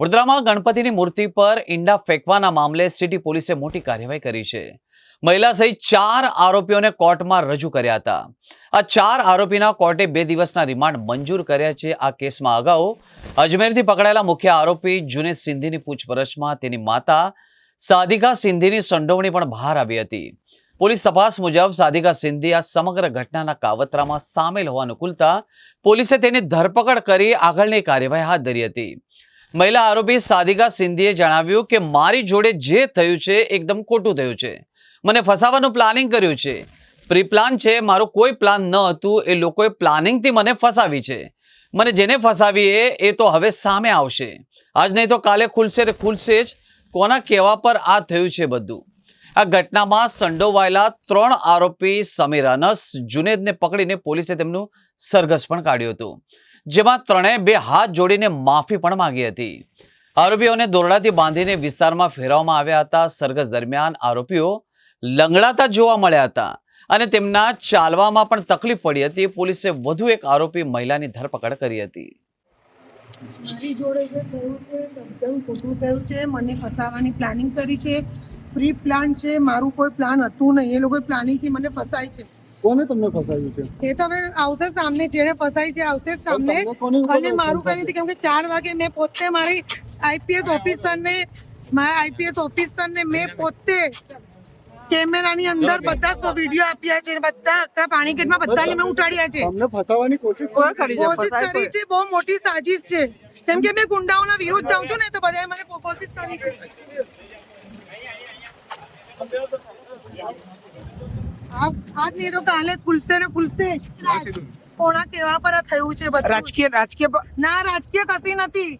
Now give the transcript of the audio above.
વડોદરામાં ગણપતિની મૂર્તિ પર ઈંડા ફેંકવાના મામલે સિટી પોલીસે મોટી કાર્યવાહી કરી છે. મહિલા સહિત ચાર આરોપીઓને કોર્ટમાં રજૂ કર્યા હતા. આ ચાર આરોપીના કોર્ટે બે દિવસના રિમાન્ડ મંજૂર કર્યા છે. આ કેસમાં અગાઉ અજમેરથી પકડાયેલા મુખ્ય આરોપી જુનેદ સિંધીની પૂછપરછમાં તેની માતા સાધિકા સિંધીની સંડોવણી પણ બહાર આવી હતી. પોલીસ તપાસ મુજબ સાધિકા સિંધી આ સમગ્ર ઘટનાના કાવતરામાં સામેલ હોવાનું ખુલતા પોલીસે તેની ધરપકડ કરી આગળની કાર્યવાહી હાથ ધરી હતી. મહિલા આરોપી સાદિકા સિંધીએ જણાવ્યું કે મારી જોડે જે થયું છે એકદમ ખોટું થયું છે. મને ફસાવાનું પ્લાનિંગ કર્યું છે. પ્રી પ્લાન છે, મારો કોઈ પ્લાન ન હતું, એ લોકોએ પ્લાનિંગથી મને ફસાવી છે. મને જેને ફસાવી એ તો હવે સામે આવશે. આજ નહીં તો કાલે ખુલશે ને ખુલશે જ. કોના કહેવા પર આ થયું છે બધું? આ ઘટનામાં સંડોવાયેલા ત્રણ આરોપી સમીર અનસ જુનેદને પકડીને પોલીસે તેમનું સરઘસ પણ કાઢ્યું હતું. જેમાં ત્રણેય બે હાથ જોડીને માફી પણ માંગી હતી. આરોપીઓને દોરડાથી બાંધીને વિસ્તારમાં ફેરવવામાં આવ્યા હતા. સરઘસ દરમિયાન આરોપીઓ લંગડાતા જોવા મળ્યા હતા અને તેમના ચાલવામાં પણ તકલીફ પડી હતી. પોલીસે વધુ એક આરોપી મહિલાની ધરપકડ કરી હતી. મારી જોડે જે થયું છે તદ્દન ખોટું થયું છે. મને ફસાવાની પ્લાનિંગ કરી છે. પ્રી પ્લાન છે. મારું કોઈ પ્લાન હતું નહીં. એ લોકોએ પ્લાનિંગથી મને ફસાય છે. કોને તમને ફસાયું છે? એ તો હવે આવશે સામને જેને ફસાય છે આવશે જ સામને. અને મારું કઈ નથી કેમ કે ચાર વાગે મેં પોતે મારી આઈપીએસ ઓફિસરને મારા આઈપીએસ ઓફિસરને મેં પોતે કેમેરાની અંદર બધા વીડિયો આપ્યા છે બધા આખા પાણી ગેટમાં બધાને મેં ઉઠાડ્યા છે. તમને ફસાવવાની કોશિશ કરી છે? કોશિશ કરી છે બહુ મોટી સાજિશ છે. કેમ કે મેં ગુંડાઓના વિરુદ્ધ જાઉં છું ને તો બધાએ મને કોશિશ કરી છે. આજ નહીં તો કાલે ખુલશે ને ખુલશે. જ. કોણા કેવા પર થયું છે બધું? રાજકીય રાજકીય ના રાજકીય કશી નથી.